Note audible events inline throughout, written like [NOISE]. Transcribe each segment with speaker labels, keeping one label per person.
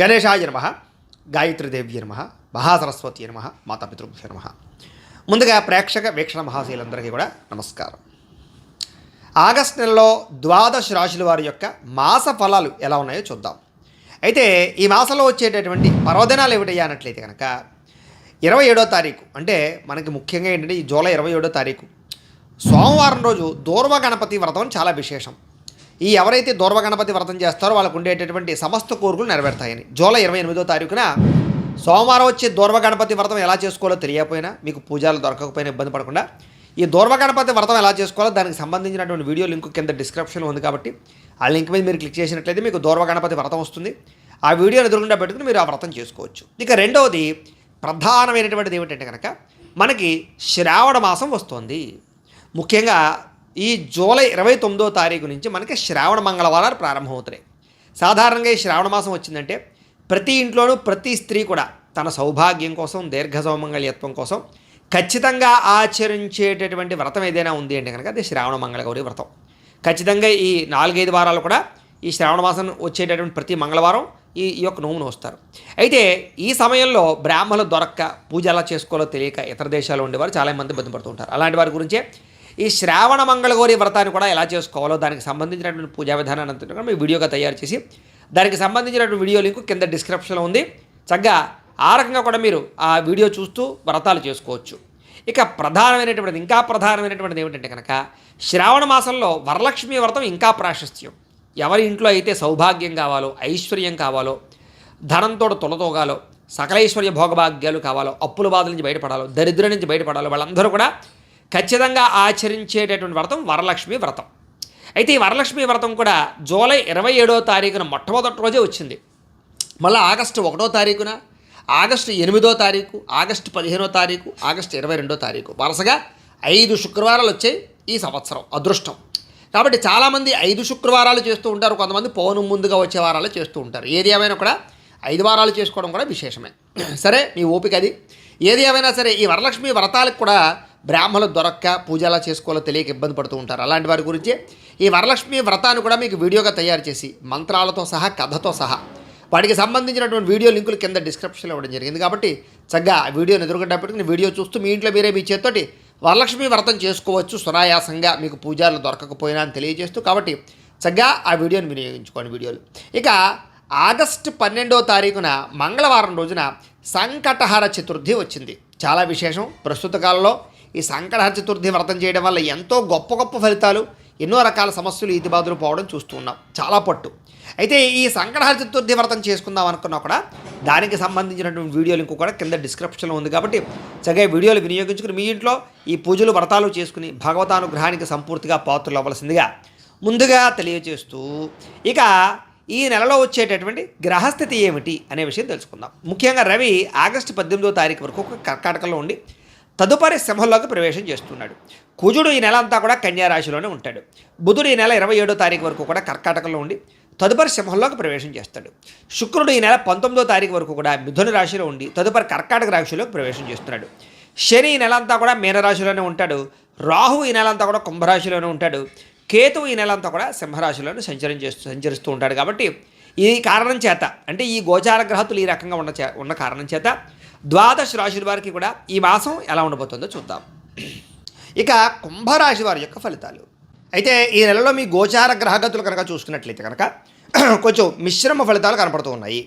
Speaker 1: గణేశాయ నమ గాయత్రీదేవ్య నమ మహాసరస్వతి నమ మాతాపితృభ్య నమ. ముందుగా ప్రేక్షక వీక్షణ మహాశీలందరికీ కూడా నమస్కారం. ఆగస్ట్ నెలలో ద్వాదశ రాశుల వారి యొక్క మాస ఫలాలు ఎలా ఉన్నాయో చూద్దాం. అయితే ఈ మాసంలో వచ్చేటటువంటి పర్వదినాలు ఏమిటయ్యా అన్నట్లయితే కనుక ఇరవై ఏడో తారీఖు అంటే మనకి ముఖ్యంగా ఏంటంటే ఈ జూలై ఇరవై ఏడో తారీఖు. సోమవారం రోజు దూర్వ గణపతి వ్రతం చాలా విశేషం. ఈ ఎవరైతే దూర్వ గణపతి వ్రతం చేస్తారో వాళ్ళకు ఉండేటటువంటి సమస్త కోరికలు నెరవేరుతాయని. జూలై ఇరవై ఎనిమిదో తారీఖున సోమవారం వచ్చే దూర్వ గణపతి వ్రతం ఎలా చేసుకోవాలో తెలియకపోయినా మీకు పూజలు దొరకకపోయినా ఇబ్బంది పడకుండా ఈ దూర్వ గణపతి వ్రతం ఎలా చేసుకోవాలో దానికి సంబంధించినటువంటి వీడియో లింక్ కింద డిస్క్రిప్షన్లో ఉంది కాబట్టి ఆ లింక్ మీద మీరు క్లిక్ చేసినట్లయితే మీకు దూర్వ గణపతి వ్రతం వస్తుంది. ఆ వీడియోని ఎదురుగుండా పెట్టుకుని మీరు ఆ వ్రతం చేసుకోవచ్చు. ఇక రెండవది ప్రధానమైనటువంటిది ఏమిటంటే కనుక మనకి శ్రావణ మాసం వస్తుంది. ముఖ్యంగా ఈ జూలై ఇరవై తొమ్మిదో తారీఖు నుంచి మనకి శ్రావణ మంగళవారాలు ప్రారంభమవుతున్నాయి. సాధారణంగా ఈ శ్రావణ మాసం వచ్చిందంటే ప్రతి ఇంట్లోనూ ప్రతి స్త్రీ కూడా తన సౌభాగ్యం కోసం దీర్ఘ సౌమంగళ్యత్వం కోసం ఖచ్చితంగా ఆచరించేటటువంటి వ్రతం ఏదైనా ఉంది అంటే కనుక అది శ్రావణ మంగళగౌరి వ్రతం. ఖచ్చితంగా ఈ నాలుగైదు వారాలు కూడా ఈ శ్రావణ మాసం వచ్చేటటువంటి ప్రతి మంగళవారం ఈ ఈ యొక్క నోమును వస్తారు. అయితే ఈ సమయంలో బ్రాహ్మణులు దొరక్క పూజ ఎలా చేసుకోవాలో తెలియక ఇతర దేశాల్లో ఉండేవారు చాలామంది ఇబ్బంది ఉంటారు. అలాంటి వారి గురించే ఈ శ్రావణ మంగళగౌరి వ్రతాన్ని కూడా ఎలా చేసుకోవాలో దానికి సంబంధించినటువంటి పూజా విధానాన్ని అంతా కూడా మీ వీడియోగా తయారు చేసి దానికి సంబంధించినటువంటి వీడియో లింక్ కింద డిస్క్రిప్షన్లో ఉంది. చక్కగా ఆ రకంగా కూడా మీరు ఆ వీడియో చూస్తూ వ్రతాలు చేసుకోవచ్చు. ఇక ప్రధానమైనటువంటిది ఇంకా ప్రధానమైనటువంటిది ఏమిటంటే కనుక శ్రావణ మాసంలో వరలక్ష్మి వ్రతం ఇంకా ప్రాశస్త్యం. ఎవరి ఇంట్లో అయితే సౌభాగ్యం కావాలో ఐశ్వర్యం కావాలో ధనంతో తొలతోగాలో సకలైశ్వర్య భోగభాగ్యాలు కావాలో అప్పుల బాధల నుంచి బయటపడాలో దరిద్రం నుంచి బయటపడాలో వాళ్ళందరూ కూడా ఖచ్చితంగా ఆచరించేటటువంటి వ్రతం వరలక్ష్మి వ్రతం. అయితే ఈ వరలక్ష్మి వ్రతం కూడా జూలై ఇరవై ఏడో తారీఖున మొట్టమొదటి రోజే వచ్చింది. మళ్ళీ ఆగస్టు ఒకటో తారీఖున ఆగస్టు ఎనిమిదో తారీఖు ఆగస్టు పదిహేనో తారీఖు ఆగస్టు ఇరవై రెండో తారీఖు. వరుసగా ఐదు శుక్రవారాలు వచ్చాయి ఈ సంవత్సరం అదృష్టం. కాబట్టి చాలామంది ఐదు శుక్రవారాలు చేస్తూ ఉంటారు. కొంతమంది పౌను ముందుగా వచ్చే వారాలు చేస్తూ ఉంటారు. ఏది ఏమైనా కూడా ఐదు వారాలు చేసుకోవడం కూడా విశేషమే. సరే మీ ఓపిక అది. ఏది ఏమైనా సరే ఈ వరలక్ష్మి వ్రతాలకు కూడా బ్రాహ్మణులు దొరక్క పూజ ఎలా చేసుకోవాలో తెలియక ఇబ్బంది పడుతూ ఉంటారు. అలాంటి వారి గురించి ఈ వరలక్ష్మి వ్రతాన్ని కూడా మీకు వీడియోగా తయారు చేసి మంత్రాలతో సహా కథతో సహా. వాటికి సంబంధించినటువంటి వీడియో లింకులు కింద డిస్క్రిప్షన్లో ఇవ్వడం జరిగింది. కాబట్టి చక్కగా వీడియోని ఎదురుగడ్డ వీడియో చూస్తూ మీ ఇంట్లో మీరే మీ చేత్తోటి వరలక్ష్మి వ్రతం చేసుకోవచ్చు. సునాయాసంగా మీకు పూజలు దొరకకపోయినా అని తెలియజేస్తూ కాబట్టి చక్కగా ఆ వీడియోని వినియోగించుకోండి వీడియోలు. ఇక ఆగస్టు పన్నెండో తారీఖున మంగళవారం రోజున సంకటహార చతుర్థి వచ్చింది. చాలా విశేషం. ప్రస్తుత కాలంలో ఈ సంకటహర చతుర్థి వ్రతం చేయడం వల్ల ఎంతో గొప్ప గొప్ప ఫలితాలు ఎన్నో రకాల సమస్యలు ఈతిబాదులు పోవడం చూస్తూ ఉన్నాం. చాలా పట్టు. అయితే ఈ సంకటహర చతుర్థి వ్రతం చేసుకుందాం అనుకున్నా కూడా దానికి సంబంధించినటువంటి వీడియో లింక్ కూడా కింద డిస్క్రిప్షన్లో ఉంది కాబట్టి చక్కగా వీడియోలు వినియోగించుకుని మీ ఇంట్లో ఈ పూజలు వ్రతాలు చేసుకుని భగవతానుగ్రహానికి సంపూర్తిగా పాత్రలు అవ్వాల్సిందిగా ముందుగా తెలియజేస్తూ ఇక ఈ నెలలో వచ్చేటటువంటి గ్రహస్థితి ఏమిటి అనే విషయం తెలుసుకుందాం. ముఖ్యంగా రవి ఆగస్టు పద్దెనిమిదో తారీఖు వరకు ఒక కర్కాటకలో ఉండి తదుపరి సింహంలోకి ప్రవేశం చేస్తున్నాడు. కుజుడు ఈ నెల అంతా కూడా కన్యా రాశిలోనే ఉంటాడు. బుధుడు ఈ నెల ఇరవై ఏడో తారీఖు వరకు కూడా కర్కాటకంలో ఉండి తదుపరి సింహంలోకి ప్రవేశం చేస్తాడు. శుక్రుడు ఈ నెల పంతొమ్మిదో తారీఖు వరకు కూడా మిథున రాశిలో ఉండి తదుపరి కర్కాటక రాశిలోకి ప్రవేశం చేస్తున్నాడు. శని ఈ నెల అంతా కూడా మీనరాశిలోనే ఉంటాడు. రాహు ఈ నెల అంతా కూడా కుంభరాశిలోనే ఉంటాడు. కేతువు ఈ నెల అంతా కూడా సింహరాశిలోనే సంచరం చేస్తూ సంచరిస్తూ ఉంటాడు కాబట్టి ఈ కారణం చేత అంటే ఈ గోచార గ్రహతులు ఈ రకంగా ఉన్న చే ఉన్న కారణం చేత ద్వాదశ రాశుల వారికి కూడా ఈ మాసం ఎలా ఉండబోతుందో చూద్దాం. ఇక కుంభరాశి వారి యొక్క ఫలితాలు. అయితే ఈ నెలలో మీ గోచార గ్రహగతులు కనుక చూసుకున్నట్లయితే కనుక [CLEARS THROAT] కొంచెం మిశ్రమ ఫలితాలు కనపడుతూ ఉన్నాయి.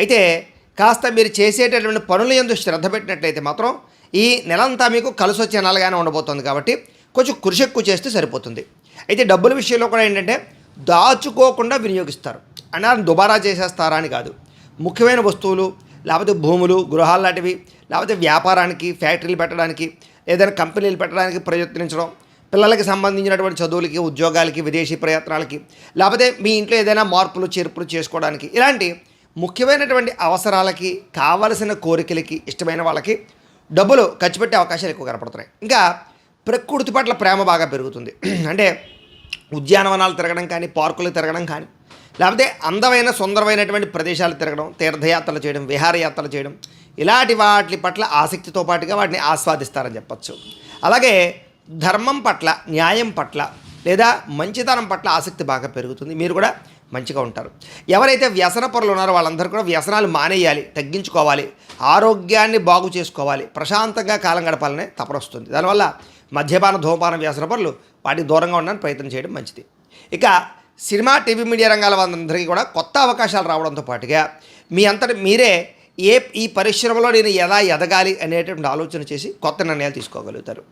Speaker 1: అయితే కాస్త మీరు చేసేటటువంటి పనుల ఎందు శ్రద్ధ పెట్టినట్లయితే మాత్రం ఈ నెలంతా మీకు కలిసి వచ్చే నెలగానే ఉండబోతుంది కాబట్టి కొంచెం కృషి ఎక్కువ చేస్తే సరిపోతుంది. అయితే డబ్బుల విషయంలో కూడా ఏంటంటే దాచుకోకుండా వినియోగిస్తారు. అంటే దుబారా చేసేస్తారా అని కాదు. ముఖ్యమైన వస్తువులు లేకపోతే భూములు గృహాలు లాంటివి లేకపోతే వ్యాపారానికి ఫ్యాక్టరీలు పెట్టడానికి ఏదైనా కంపెనీలు పెట్టడానికి ప్రయత్నించడం పిల్లలకి సంబంధించినటువంటి చదువులకి ఉద్యోగాలకి విదేశీ ప్రయత్నాలకి లేకపోతే మీ ఇంట్లో ఏదైనా మార్పులు చేర్పులు చేసుకోవడానికి ఇలాంటి ముఖ్యమైనటువంటి అవసరాలకి కావలసిన కోరికలకి ఇష్టమైన వాళ్ళకి డబ్బులు ఖర్చు పెట్టే అవకాశాలు ఎక్కువ కనపడుతున్నాయి. ఇంకా ప్రకృతి పట్ల ప్రేమ బాగా పెరుగుతుంది. [CLEARS THROAT] అంటే ఉద్యానవనాలు తిరగడం కానీ పార్కులు తిరగడం కానీ లేకపోతే అందమైన సుందరమైనటువంటి ప్రదేశాలు తిరగడం తీర్థయాత్రలు చేయడం విహారయాత్రలు చేయడం ఇలాంటి వాటి పట్ల ఆసక్తితో పాటుగా వాటిని ఆస్వాదిస్తారని చెప్పచ్చు. అలాగే ధర్మం పట్ల న్యాయం పట్ల లేదా మంచితనం పట్ల ఆసక్తి బాగా పెరుగుతుంది. మీరు కూడా మంచిగా ఉంటారు. ఎవరైతే వ్యసన పరులు ఉన్నారో వాళ్ళందరూ కూడా వ్యసనాలు మానేయాలి తగ్గించుకోవాలి ఆరోగ్యాన్ని బాగు చేసుకోవాలి ప్రశాంతంగా కాలం గడపాలనే తపనొస్తుంది దానివల్ల మద్యపాన ధూమపాన వ్యసన పరులు వాటికి దూరంగా ఉండడానికి ప్రయత్నం చేయడం మంచిది. ఇక సినిమా టీవీ మీడియా రంగాల వాళ్ళందరికీ కూడా కొత్త అవకాశాలు రావడంతో పాటుగా మీ అంతటి మీరే ఏ ఈ పరిశ్రమలో నేను ఎలా ఎదగాలి అనేటువంటి ఆలోచన చేసి కొత్త నిర్ణయాలు తీసుకోగలుగుతారు.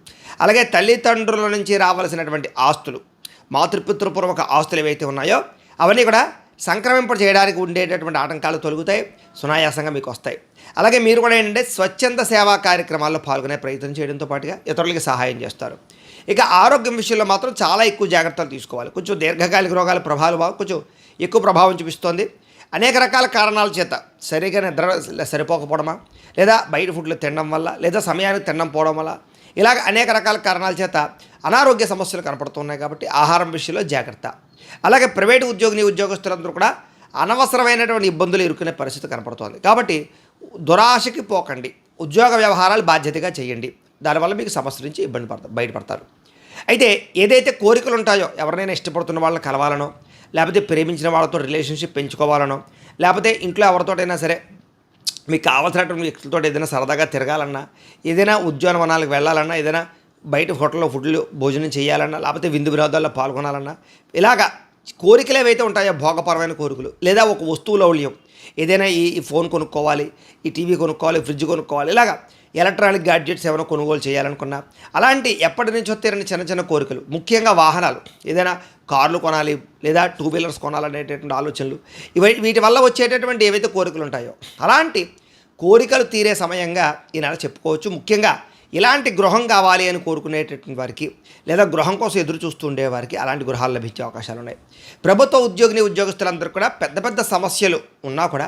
Speaker 1: అలాగే తల్లిదండ్రుల నుంచి రావాల్సినటువంటి ఆస్తులు మాతృపితృపూర్వక ఆస్తులు ఏవైతే ఉన్నాయో అవన్నీ కూడా సంక్రమింప చేయడానికి ఉండేటటువంటి ఆటంకాలు తొలుగుతాయి సునాయాసంగా మీకు వస్తాయి. అలాగే మీరు కూడా ఏంటంటే స్వచ్ఛంద సేవా కార్యక్రమాల్లో పాల్గొనే ప్రయత్నం చేయడంతో పాటుగా ఇతరులకి సహాయం చేస్తారు. ఇక ఆరోగ్యం విషయంలో మాత్రం చాలా ఎక్కువ జాగ్రత్తలు తీసుకోవాలి. కొంచెం దీర్ఘకాలిక రోగాల ప్రభావం కొంచెం ఎక్కువ ప్రభావం చూపిస్తోంది. అనేక రకాల కారణాల చేత సరిగా నిద్ర సరిపోకపోవడమా? లేదా బయట ఫుడ్లు తినడం వల్ల లేదా సమయానికి తినడం పోవడం వల్ల? ఇలాగ అనేక రకాల కారణాల చేత అనారోగ్య సమస్యలు కనపడుతున్నాయి కాబట్టి ఆహారం విషయంలో జాగ్రత్త. అలాగే ప్రైవేటు ఉద్యోగిని ఉద్యోగస్తులందరూ కూడా అనవసరమైనటువంటి ఇబ్బందులు ఇరుక్కునే పరిస్థితి కనపడుతోంది. కాబట్టి దురాశకి పోకండి. ఉద్యోగ వ్యవహారాలు బాధ్యతగా చేయండి. దానివల్ల మీకు సమస్య నుంచి ఇబ్బంది పడతారు బయటపడతారు. అయితే ఏదైతే కోరికలు ఉంటాయో ఎవరినైనా ఇష్టపడుతున్న వాళ్ళని కలవాలనో లేకపోతే ప్రేమించిన వాళ్ళతో రిలేషన్షిప్ పెంచుకోవాలనో లేకపోతే ఇంట్లో ఎవరితోటైనా సరే మీకు కావాల్సినటువంటి వ్యక్తులతో ఏదైనా సరదాగా తిరగాలన్నా ఏదైనా ఉద్యానవనాలకు వెళ్ళాలన్నా ఏదైనా బయట హోటల్లో ఫుడ్లు భోజనం చేయాలన్నా లేకపోతే విందు వినోదాల్లో పాల్గొనాలన్నా ఇలాగా కోరికలు ఏవైతే ఉంటాయో భోగపరమైన కోరికలు లేదా ఒక వస్తువు లౌల్యం ఏదైనా ఈ ఈ ఫోన్ కొనుక్కోవాలి ఈ టీవీ కొనుక్కోవాలి ఫ్రిడ్జ్ కొనుక్కోవాలి ఇలాగా ఎలక్ట్రానిక్ గాడ్జెట్స్ ఏమైనా కొనుగోలు చేయాలనుకున్నా అలాంటి ఎప్పటి నుంచో తీరని చిన్న చిన్న కోరికలు ముఖ్యంగా వాహనాలు. ఏదైనా కార్లు కొనాలి లేదా టూ వీలర్స్ కొనాలనేటటువంటి ఆలోచనలు ఇవి వీటి వల్ల వచ్చేటటువంటి ఏవైతే కోరికలు ఉంటాయో అలాంటి కోరికలు తీరే సమయంగా ఈ నెల చెప్పుకోవచ్చు. ముఖ్యంగా ఇలాంటి గృహం కావాలి అని కోరుకునేటటువంటి వారికి లేదా గృహం కోసం ఎదురు చూస్తుండే ఉండేవారికి అలాంటి గృహాలు లభించే అవకాశాలు ఉన్నాయి. ప్రభుత్వ ఉద్యోగిని ఉద్యోగస్తులందరూ కూడా పెద్ద పెద్ద సమస్యలు ఉన్నా కూడా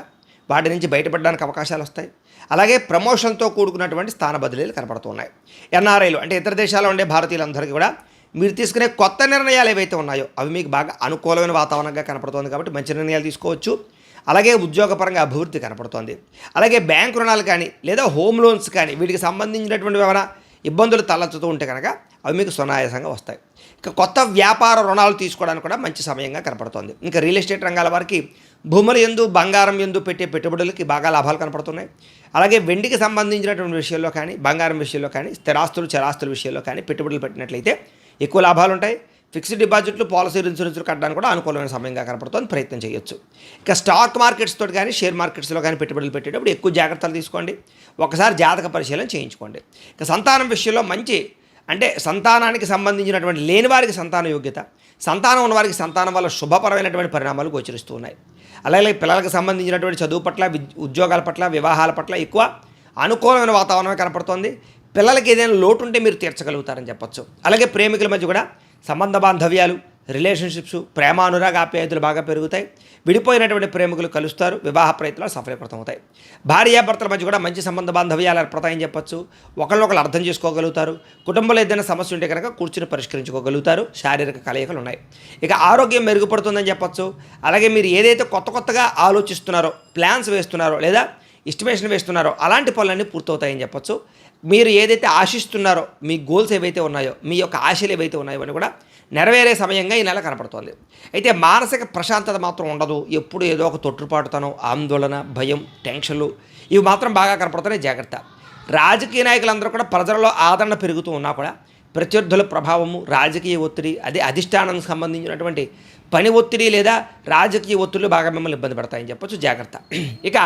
Speaker 1: వాటి నుంచి బయటపడడానికి అవకాశాలు వస్తాయి. అలాగే ప్రమోషన్తో కూడుకున్నటువంటి స్థాన బదిలీలు కనపడుతున్నాయి. ఎన్ఆర్ఐలు అంటే ఇతర దేశాల్లో ఉండే భారతీయులందరికీ కూడా మీరు తీసుకునే కొత్త నిర్ణయాలు ఏవైతే ఉన్నాయో అవి మీకు బాగా అనుకూలమైన వాతావరణంగా కనపడుతుంది కాబట్టి మంచి నిర్ణయాలు తీసుకోవచ్చు. అలాగే ఉద్యోగపరంగా అభివృద్ధి కనపడుతోంది. అలాగే బ్యాంక్ రుణాలు కానీ లేదా హోమ్ లోన్స్ కానీ వీటికి సంబంధించినటువంటి ఏమైనా ఇబ్బందులు తలెత్తుతూ ఉంటే కనుక అవి మీకు సునాయాసంగా వస్తాయి. ఇక కొత్త వ్యాపార రుణాలు తీసుకోవడానికి కూడా మంచి సమయంగా కనపడుతోంది. ఇంకా రియల్ ఎస్టేట్ రంగాల వారికి భూములు ఎందు బంగారం ఎందు పెట్టే పెట్టుబడులకి బాగా లాభాలు కనపడుతున్నాయి. అలాగే వెండికి సంబంధించినటువంటి విషయంలో కానీ బంగారం విషయంలో కానీ స్థిరాస్తులు చరాస్తుల విషయంలో కానీ పెట్టుబడులు పెట్టినట్లయితే ఎక్కువ లాభాలు ఉంటాయి. ఫిక్స్డ్ డిపాజిట్లు పాలసీ ఇన్సూరెన్స్లు కట్టడానికి కూడా అనుకూలమైన సమయంగా కనపడుతుంది. ప్రయత్నం చేయొచ్చు. ఇక స్టాక్ మార్కెట్స్ తోటి కానీ షేర్ మార్కెట్స్లో కానీ పెట్టుబడులు పెట్టేటప్పుడు ఎక్కువ జాగ్రత్తలు తీసుకోండి. ఒకసారి జాతక పరిశీలన చేయించుకోండి. ఇక సంతానం విషయంలో మంచి అంటే సంతానానికి సంబంధించినటువంటి లేని వారికి సంతాన యోగ్యత సంతానం ఉన్న వారికి సంతానం వల్ల శుభపరమైనటువంటి పరిణామాలు గోచరిస్తూ ఉన్నాయి. అలాగే పిల్లలకు సంబంధించినటువంటి చదువు పట్ల ఉద్యోగాల పట్ల వివాహాల పట్ల ఎక్కువ అనుకూలమైన వాతావరణమే కనపడుతోంది. పిల్లలకి ఏదైనా లోటు ఉంటే మీరు తీర్చగలుగుతారని చెప్పొచ్చు. అలాగే ప్రేమికుల మధ్య కూడా సంబంధ బాంధవ్యాలు రిలేషన్షిప్స్ ప్రేమానురాగ ఆప్యాయతలు బాగా పెరుగుతాయి. విడిపోయినటువంటి ప్రేమికులు కలుస్తారు వివాహ ప్రయత్నాలు సఫలీకృతమవుతాయి. భార్యాభర్తల మధ్య కూడా మంచి సంబంధ బాంధవ్యాలు ఏర్పడతాయని చెప్పొచ్చు. ఒకళ్ళొకళ్ళు అర్థం చేసుకోగలుగుతారు. కుటుంబంలో ఏదైనా సమస్య ఉంటే కనుక కూర్చుని పరిష్కరించుకోగలుగుతారు. శారీరక కలయికలు ఉన్నాయి. ఇక ఆరోగ్యం మెరుగుపడుతుందని చెప్పొచ్చు. అలాగే మీరు ఏదైతే కొత్త కొత్తగా ఆలోచిస్తున్నారో ప్లాన్స్ వేస్తున్నారో లేదా ఎస్టిమేషన్ వేస్తున్నారో అలాంటి పనులన్నీ పూర్తవుతాయని చెప్పొచ్చు. మీరు ఏదైతే ఆశిస్తున్నారో మీ గోల్స్ ఏవైతే ఉన్నాయో మీ యొక్క ఆశలు ఏవైతే ఉన్నాయో అని కూడా నెరవేరే సమయంగా ఈ నెల కనపడుతోంది. అయితే మానసిక ప్రశాంతత మాత్రం ఉండదు. ఎప్పుడు ఏదో ఒక తొట్టుపాటుతనం ఆందోళన భయం టెన్షన్లు ఇవి మాత్రం బాగా కనపడుతున్నాయి. జాగ్రత్త. రాజకీయ నాయకులందరూ కూడా ప్రజలలో ఆదరణ పెరుగుతూ ఉన్నా కూడా ప్రత్యర్థుల ప్రభావము రాజకీయ ఒత్తిడి అదే అధిష్టానానికి సంబంధించినటువంటి పని ఒత్తిడి లేదా రాజకీయ ఒత్తిడిలు బాగా మిమ్మల్ని ఇబ్బంది పడతాయని చెప్పొచ్చు. జాగ్రత్త. ఇక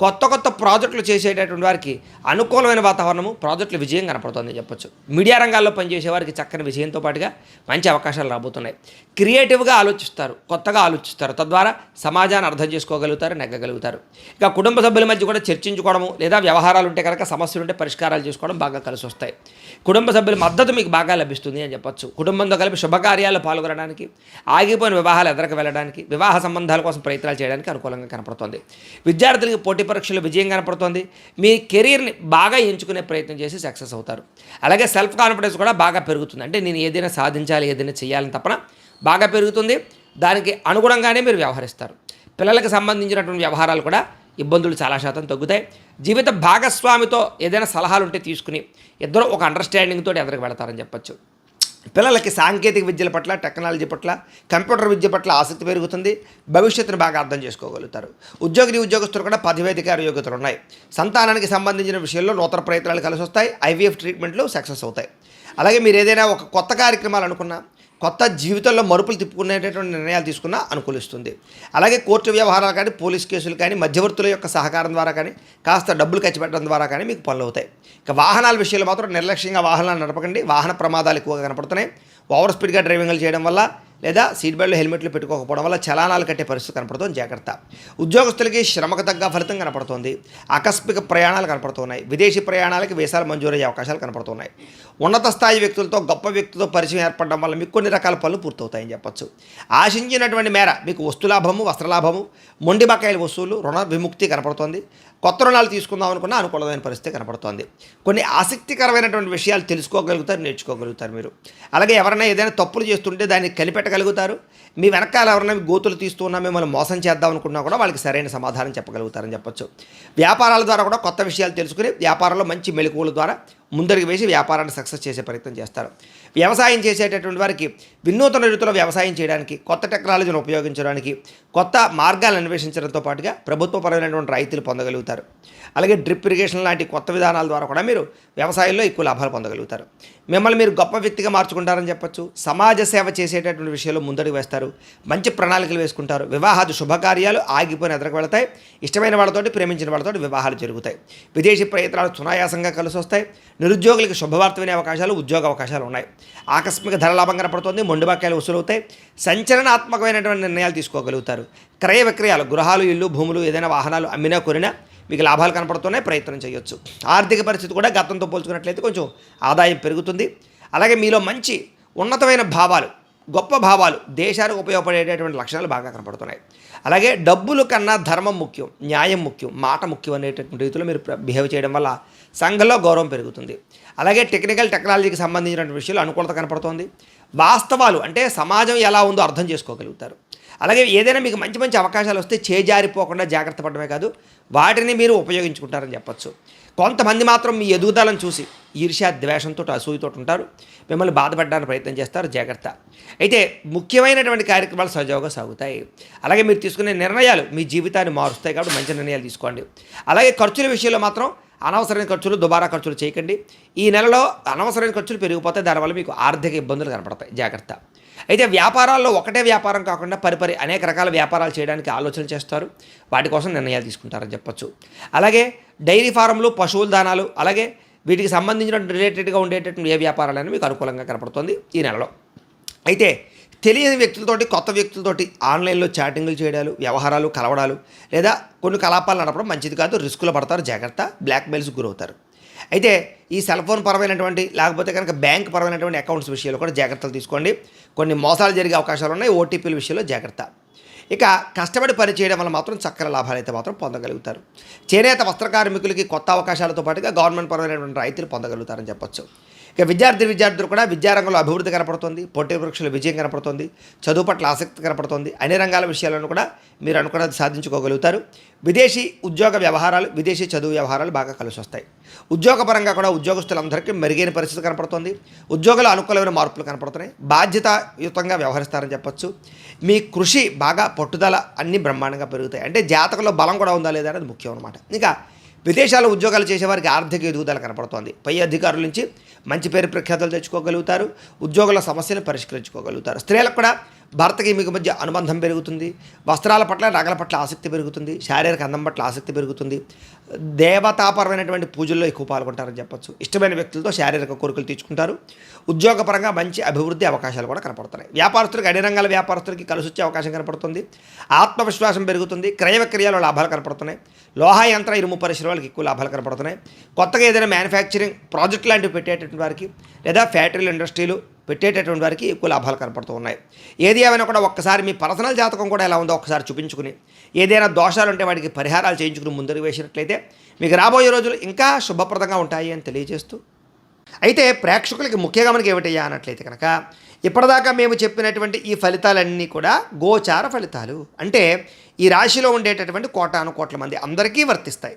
Speaker 1: కొత్త కొత్త ప్రాజెక్టులు చేసేటటువంటి వారికి అనుకూలమైన వాతావరణము ప్రాజెక్టుల విజయం కనపడుతుందని చెప్పొచ్చు. మీడియా రంగాల్లో పనిచేసే వారికి చక్కని విజయంతో పాటుగా మంచి అవకాశాలు రాబోతున్నాయి. క్రియేటివ్గా ఆలోచిస్తారు కొత్తగా ఆలోచిస్తారు. తద్వారా సమాజాన్ని అర్థం చేసుకోగలుగుతారు నెగ్గగలుగుతారు. ఇక కుటుంబ సభ్యుల మధ్య కూడా చర్చించుకోవడము లేదా వ్యవహారాలు ఉంటే కనుక సమస్యలు ఉంటే పరిష్కారాలు చేసుకోవడం బాగా కలిసి వస్తాయి. కుటుంబ సభ్యుల మద్దతు మీకు బాగా లభిస్తుంది అని చెప్పొచ్చు. కుటుంబంతో కలిపి శుభకార్యాల్లో పాల్గొనడానికి ఆగిపోయిన వివాహాలు ఎదరకు వెళ్ళడానికి వివాహ సంబంధాల కోసం ప్రయత్నాలు చేయడానికి అనుకూలంగా కనపడుతుంది. విద్యార్థులకి పోటీ పరీక్షలు విజయం కనపడుతుంది. మీ కెరీర్ని బాగా ఎంచుకునే ప్రయత్నం చేసి సక్సెస్ అవుతారు. అలాగే సెల్ఫ్ కాన్ఫిడెన్స్ కూడా బాగా పెరుగుతుంది. అంటే నేను ఏదైనా సాధించాలి ఏదైనా చేయాలని తప్పన బాగా పెరుగుతుంది. దానికి అనుగుణంగానే మీరు వ్యవహరిస్తారు. పిల్లలకు సంబంధించినటువంటి వ్యవహారాలు కూడా ఇబ్బందులు చాలా శాతం తగ్గుతాయి. జీవిత భాగస్వామితో ఏదైనా సలహాలు ఉంటే తీసుకుని ఇద్దరు ఒక అండర్స్టాండింగ్ తోటి ఎదరికి వెళతారని చెప్పొచ్చు. పిల్లలకి సాంకేతిక విద్యల పట్ల టెక్నాలజీ పట్ల కంప్యూటర్ విద్య పట్ల ఆసక్తి పెరుగుతుంది. భవిష్యత్తును బాగా అర్థం చేసుకోగలుగుతారు. ఉద్యోగిని ఉద్యోగస్తులు కూడా పదివేదిక యోగ్యతలు ఉన్నాయి. సంతానానికి సంబంధించిన విషయంలో నూతన ప్రయత్నాలు కలిసి వస్తాయి ఐవీఎఫ్ ట్రీట్మెంట్లు సక్సెస్ అవుతాయి. అలాగే మీరు ఏదైనా ఒక కొత్త కార్యక్రమాలు అనుకున్నా కొత్త జీవితంలో మరుపులు తిప్పుకునేటటువంటి నిర్ణయాలు తీసుకున్న అనుకూలిస్తుంది. అలాగే కోర్టు వ్యవహారాలు కానీ పోలీస్ కేసులు కానీ మధ్యవర్తుల యొక్క సహకారం ద్వారా కానీ కాస్త డబ్బులు ఖర్చు పెట్టడం ద్వారా కానీ మీకు పనులు అవుతాయి. ఇక వాహనాల విషయంలో మాత్రం నిర్లక్ష్యంగా వాహనాలు నడపకండి. వాహన ప్రమాదాలు ఎక్కువగా కనపడుతున్నాయి. ఓవర్ స్పీడ్గా డ్రైవింగ్లు చేయడం వల్ల లేదా సీట్ బెల్ట్లు హెల్మెట్లు పెట్టుకోకపోవడం వల్ల చలానాలు కట్టే పరిస్థితి కనపడుతుంది. జాగ్రత్త. ఉద్యోగస్తులకి శ్రమకు తగ్గ ఫలితం కనపడుతుంది. ఆకస్మిక ప్రయాణాలు కనపడుతున్నాయి. విదేశీ ప్రయాణాలకి వీసాలు మంజూరయ్యే అవకాశాలు కనపడుతున్నాయి. ఉన్నత స్థాయి వ్యక్తులతో గొప్ప వ్యక్తులతో పరిచయం ఏర్పడడం వల్ల మీకు కొన్ని రకాల పనులు పూర్తవుతాయని చెప్పొచ్చు. ఆశించినటువంటి మేర మీకు వస్తులాభము వస్త్రలాభము మొండి బకాయిల వస్తువులు రుణ విముక్తి కనపడుతోంది. కొత్త రుణాలు తీసుకుందాం అనుకున్న అనుకూలమైన పరిస్థితి కనపడుతోంది. కొన్ని ఆసక్తికరమైనటువంటి విషయాలు తెలుసుకోగలుగుతారు నేర్చుకోగలుగుతారు మీరు. అలాగే ఎవరైనా ఏదైనా తప్పులు చేస్తుంటే దాన్ని కనిపెట్టగలుగుతారు. మీ వెనకాల ఎవరైనా గోతులు తీస్తూ ఉన్నా మిమ్మల్ని మోసం చేద్దాం అనుకున్నా కూడా వాళ్ళకి సరైన సమాధానం చెప్పగలుగుతారని చెప్పొచ్చు. వ్యాపారాల ద్వారా కూడా కొత్త విషయాలు తెలుసుకుని వ్యాపారంలో మంచి మెలకువల ద్వారా ముందరికి వేసి వ్యాపారాన్ని సక్సెస్ చేసే ప్రయత్నం చేస్తారు. వ్యవసాయం చేసేటటువంటి వారికి వినూతన రీతిలో వ్యవసాయం చేయడానికి కొత్త టెక్నాలజీని ఉపయోగించడానికి కొత్త మార్గాలను అన్వేషించడంతో పాటుగా ప్రభుత్వపరమైనటువంటి రైతులు పొందగలుగుతారు. అలాగే డ్రిప్ ఇరిగేషన్ లాంటి కొత్త విధానాల ద్వారా కూడా మీరు వ్యవసాయంలో ఎక్కువ లాభాలు పొందగలుగుతారు. మిమ్మల్ని మీరు గొప్ప వ్యక్తిగా మార్చుకుంటారని చెప్పొచ్చు. సమాజ సేవ చేసేటటువంటి విషయంలో ముందడుగు వేస్తారు. మంచి ప్రణాళికలు వేసుకుంటారు. వివాహాది శుభకార్యాలు ఆగిపోయిన ఎదురకు వెళతాయి. ఇష్టమైన వాళ్ళతోటి ప్రేమించిన వాళ్ళతోటి వివాహాలు జరుగుతాయి. విదేశీ ప్రయత్నాలు సునాయాసంగా కలిసి వస్తాయి నిరుద్యోగులకు శుభవార్త వినే అవకాశాలు ఉద్యోగ అవకాశాలు ఉన్నాయి. ఆకస్మిక ధర లాభం కనపడుతుంది. మొండిబాకాయలు వసూలవుతాయి. సంచలనాత్మకమైనటువంటి నిర్ణయాలు తీసుకోగలుగుతారు. క్రయ విక్రయాలు గృహాలు ఇల్లు భూములు ఏదైనా వాహనాలు అమ్మినా కొనినా మీకు లాభాలు కనపడుతున్నాయి ప్రయత్నం చేయొచ్చు. ఆర్థిక పరిస్థితి కూడా గతంతో పోల్చుకున్నట్లయితే కొంచెం ఆదాయం పెరుగుతుంది. అలాగే మీలో మంచి ఉన్నతమైన భావాలు గొప్ప భావాలు దేశానికి ఉపయోగపడేటటువంటి లక్షణాలు బాగా కనపడుతున్నాయి. అలాగే డబ్బులు కన్నా ధర్మం ముఖ్యం న్యాయం ముఖ్యం మాట ముఖ్యం అనేటటువంటి రీతిలో మీరు బిహేవ్ చేయడం వల్ల సంఘంలో గౌరవం పెరుగుతుంది. అలాగే టెక్నికల్ టెక్నాలజీకి సంబంధించినటువంటి విషయాలు అనుకూలత కనపడుతోంది. వాస్తవాలు అంటే సమాజం ఎలా ఉందో అర్థం చేసుకోగలుగుతారు. అలాగే ఏదైనా మీకు మంచి మంచి అవకాశాలు వస్తే చేజారిపోకుండా జాగ్రత్త పడమే కాదు వాటిని మీరు ఉపయోగించుకుంటారని చెప్పచ్చు. కొంతమంది మాత్రం మీ ఎదుగుదలను చూసి ఈర్ష్యా ద్వేషంతో అసూయతో ఉంటారు. మిమ్మల్ని బాధపడడానికి ప్రయత్నం చేస్తారు. జాగ్రత్త. అయితే ముఖ్యమైనటువంటి కార్యక్రమాలు సజావుగా సాగుతాయి. అలాగే మీరు తీసుకునే నిర్ణయాలు మీ జీవితాన్ని మారుస్తాయి కాబట్టి మంచి నిర్ణయాలు తీసుకోండి. అలాగే ఖర్చుల విషయంలో మాత్రం అనవసరమైన ఖర్చులు దుబారా ఖర్చులు చేయకండి. ఈ నెలలో అనవసరమైన ఖర్చులు పెరిగిపోతాయి. దానివల్ల మీకు ఆర్థిక ఇబ్బందులు కనపడతాయి. జాగ్రత్త. అయితే వ్యాపారాల్లో ఒకటే వ్యాపారం కాకుండా పరిపరి అనేక రకాల వ్యాపారాలు చేయడానికి ఆలోచన చేస్తారు. వాటి కోసం నిర్ణయాలు తీసుకుంటారని చెప్పొచ్చు. అలాగే డైరీ ఫారంలు పశువుల దానాలు అలాగే వీటికి సంబంధించిన రిలేటెడ్గా ఉండేటటువంటి ఏ వ్యాపారాలైనా మీకు అనుకూలంగా కనపడుతుంది ఈ నెలలో. అయితే తెలియని వ్యక్తులతోటి కొత్త వ్యక్తులతోటి ఆన్లైన్లో చాటింగ్లు చేయడాలు వ్యవహారాలు కలవడాలు లేదా కొన్ని కలాపాలు నడపడం మంచిది కాదు. రిస్కులు పడతారు. జాగ్రత్త. బ్లాక్మెయిల్స్ గురవుతారు. అయితే ఈ సెల్ ఫోన్ పరమైనటువంటి లేకపోతే కనుక బ్యాంక్ పరమైనటువంటి అకౌంట్స్ విషయంలో కూడా జాగ్రత్తలు తీసుకోండి. కొన్ని మోసాలు జరిగే అవకాశాలు ఉన్నాయి ఓటీపీల విషయంలో జాగ్రత్త. ఇక కష్టపడి పని చేయడం వల్ల మాత్రం చక్కర లాభాలు అయితే మాత్రం పొందగలుగుతారు. చేనేత వస్త్ర కార్మికులకి కొత్త అవకాశాలతో పాటుగా గవర్నమెంట్ పరమైనటువంటి రైతులు పొందగలుగుతారని చెప్పొచ్చు. ఇక విద్యార్థి విద్యార్థులు కూడా విద్యారంగంలో అభివృద్ధి కనపడుతుంది పోటీ పరీక్షల విజయం కనపడుతుంది చదువు పట్ల ఆసక్తి కనపడుతుంది. అన్ని రంగాల విషయాలను కూడా మీరు అనుకున్నది సాధించుకోగలుగుతారు. విదేశీ ఉద్యోగ వ్యవహారాలు విదేశీ చదువు వ్యవహారాలు బాగా కలిసి వస్తాయి. ఉద్యోగపరంగా కూడా ఉద్యోగస్తులందరికీ మెరుగైన పరిస్థితి కనపడుతుంది. ఉద్యోగాలు అనుకూలమైన మార్పులు కనపడుతున్నాయి. బాధ్యతాయుతంగా వ్యవహరిస్తారని చెప్పొచ్చు. మీ కృషి బాగా పట్టుదల అన్ని బ్రహ్మాండంగా పెరుగుతాయి. అంటే జాతకంలో బలం కూడా ఉందా లేదా అనేది ముఖ్యం అనమాట ఇంకా విదేశాల్లో ఉద్యోగాలు చేసేవారికి ఆర్థిక ఎదుగుదల కనపడుతోంది. పై అధికారుల నుంచి మంచి పేరు ప్రఖ్యాతలు తెచ్చుకోగలుగుతారు ఉద్యోగుల సమస్యలు పరిష్కరించుకోగలుగుతారు. స్త్రీలకు కూడా భర్తకి మీకు మధ్య అనుబంధం పెరుగుతుంది వస్త్రాల పట్ల నగల పట్ల ఆసక్తి పెరుగుతుంది శారీరక అందం పట్ల ఆసక్తి పెరుగుతుంది. దేవతాపరమైనటువంటి పూజల్లో ఎక్కువ పాల్గొంటారని చెప్పొచ్చు. ఇష్టమైన వ్యక్తులతో శారీరక కోరికలు తీర్చుకుంటారు. ఉద్యోగపరంగా మంచి అభివృద్ధి అవకాశాలు కూడా కనపడుతున్నాయి. వ్యాపారస్తులకు అన్ని రంగాల వ్యాపారస్తులకి కలిసి వచ్చే అవకాశం కనపడుతుంది. ఆత్మవిశ్వాసం పెరుగుతుంది. క్రయ విక్రయాలు లాభాలు కనపడుతున్నాయి. లోహ యంత్ర ఇరుము పరిశ్రమలకు ఎక్కువ లాభాలు కనపడుతున్నాయి. కొత్తగా ఏదైనా మ్యానుఫ్యాక్చరింగ్ ప్రాజెక్ట్ లాంటివి పెట్టేటటువంటి వారికి లేదా ఫ్యాక్టరీలు ఇండస్ట్రీలు పెట్టేటటువంటి వారికి ఎక్కువ లాభాలు కనపడుతూ ఉన్నాయి. ఏది ఏమైనా కూడా ఒక్కసారి మీ పర్సనల్ జాతకం కూడా ఎలా ఉందో ఒకసారి చూపించుకుని ఏదైనా దోషాలు ఉంటే వాటికి పరిహారాలు చేయించుకుని ముందుకు వేసినట్లయితే మీకు రాబోయే రోజులు ఇంకా శుభప్రదంగా ఉంటాయి అని తెలియజేస్తూ. అయితే ప్రేక్షకులకి ముఖ్యంగా మనకి ఏమిటయ్యా అన్నట్లయితే కనుక ఇప్పటిదాకా మేము చెప్పినటువంటి ఈ ఫలితాలన్నీ కూడా గోచార ఫలితాలు. అంటే ఈ రాశిలో ఉండేటటువంటి కోటాను కోట్ల మంది అందరికీ వర్తిస్తాయి.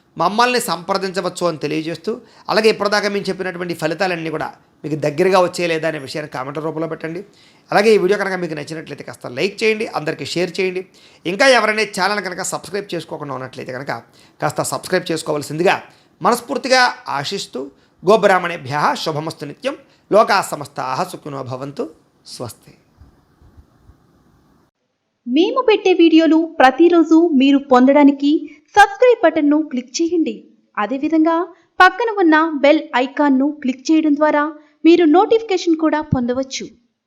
Speaker 1: మమ్మల్ని సంప్రదించవచ్చు అని తెలియజేస్తూ అలాగే ఇప్పటిదాకా మేము చెప్పినటువంటి ఫలితాలన్నీ కూడా మీకు దగ్గరగా వచ్చే లేదా అనే విషయాన్ని కామెంట్ రూపంలో పెట్టండి. అలాగే ఈ వీడియో కనుక మీకు నచ్చినట్లయితే కాస్త లైక్ చేయండి అందరికీ షేర్ చేయండి. ఇంకా ఎవరైనా ఛానల్ కనుక సబ్స్క్రైబ్ చేసుకోకుండా ఉన్నట్లయితే కనుక కాస్త సబ్స్క్రైబ్ చేసుకోవాల్సిందిగా మనస్ఫూర్తిగా ఆశిస్తూ గోబ్రాహ్మణేభ్య శుభమస్తు నిత్యం. లోకా సమస్త సుఖినో భవంతు. స్వస్తి.
Speaker 2: మేము పెట్టే వీడియోలు ప్రతిరోజు మీరు పొందడానికి సబ్స్క్రైబ్ బటన్ను క్లిక్ చేయండి. అదేవిధంగా పక్కన ఉన్న బెల్ ఐకాన్ను క్లిక్ చేయడం ద్వారా మీరు నోటిఫికేషన్ కూడా పొందవచ్చు.